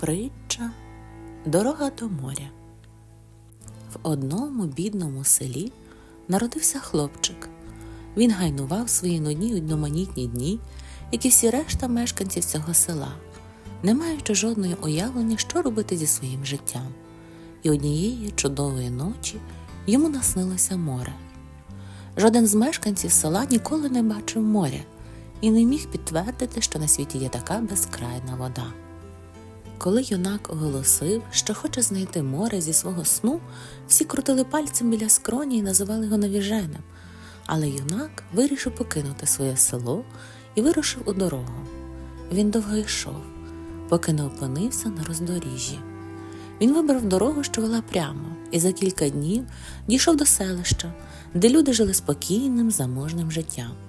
Притча Дорога до моря. В одному бідному селі народився хлопчик. Він гайнував свої нудні одноманітні дні, як і всі решта мешканців цього села, не маючи жодної уявлення, що робити зі своїм життям. І однієї чудової ночі йому наснилося море. Жоден з мешканців села ніколи не бачив моря і не міг підтвердити, що на світі є така безкрайна вода. Коли юнак оголосив, що хоче знайти море зі свого сну, всі крутили пальцем біля скроні і називали його навіженим. Але юнак вирішив покинути своє село і вирушив у дорогу. Він довго йшов, поки не опинився на роздоріжжі. Він вибрав дорогу, що вела прямо, і за кілька днів дійшов до селища, де люди жили спокійним, заможним життям.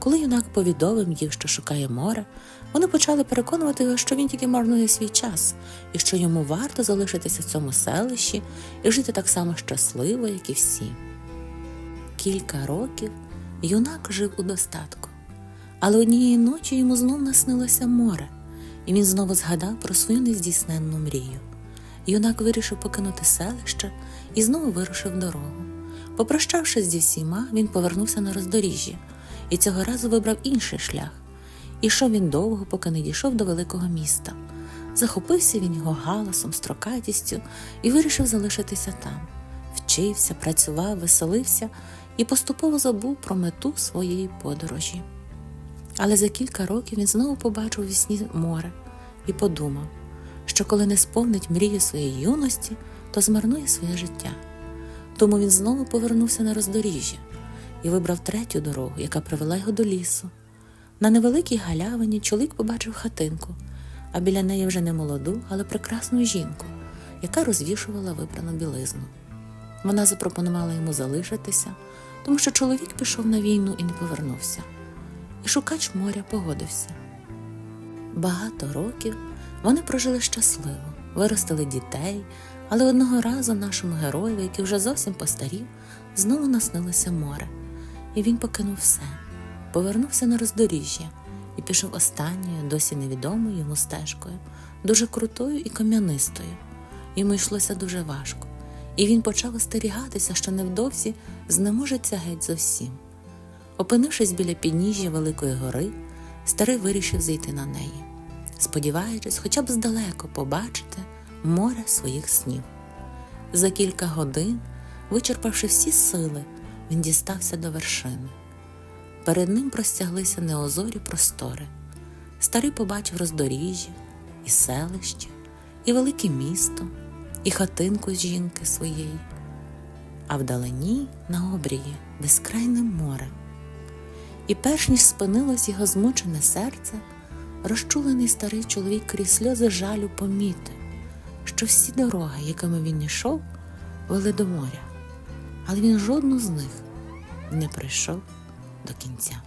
Коли юнак повідомив їм, що шукає море, вони почали переконувати його, що він тільки марнує свій час, і що йому варто залишитися в цьому селищі і жити так само щасливо, як і всі. Кілька років юнак жив у достатку, але однієї ночі йому знов наснилося море, і він знову згадав про свою нездійсненну мрію. Юнак вирішив покинути селище і знову вирушив дорогу. Попрощавшись зі всіма, він повернувся на роздоріжжя і цього разу вибрав інший шлях. Ішов він довго, поки не дійшов до великого міста. Захопився він його галасом, строкатістю і вирішив залишитися там. Вчився, працював, веселився і поступово забув про мету своєї подорожі. Але за кілька років він знову побачив вісні море і подумав, що коли не сповнить мрію своєї юності, то змарнує своє життя. Тому він знову повернувся на роздоріжжя і вибрав третю дорогу, яка привела його до лісу. На невеликій галявині чоловік побачив хатинку, а біля неї вже не молоду, але прекрасну жінку, яка розвішувала вибрану білизну. Вона запропонувала йому залишитися, тому що чоловік пішов на війну і не повернувся. І шукач моря погодився. Багато років вони прожили щасливо, виростили дітей, але одного разу нашому герою, який вже зовсім постарів, знову наснилося море, і він покинув все, повернувся на роздоріжжя і пішов останньою, досі невідомою йому стежкою, дуже крутою і кам'янистою. Йому йшлося дуже важко, і він почав остерігатися, що невдовзі знеможеться геть зовсім. Опинившись біля підніжжя Великої гори, старий вирішив зійти на неї, сподіваючись, хоча б здалеку побачити море своїх снів. За кілька годин, вичерпавши всі сили, він дістався до вершини. Перед ним простяглися неозорі простори. Старий побачив роздоріжжя, і селище, і велике місто, і хатинку жінки своєї, а вдалині на обрії безкрайне море. І перш ніж спинилось його змучене серце, розчулений старий чоловік крізь сльози жалю помітив, що всі дороги, якими він йшов, вели до моря, але він жодну з них не прийшов до кінця.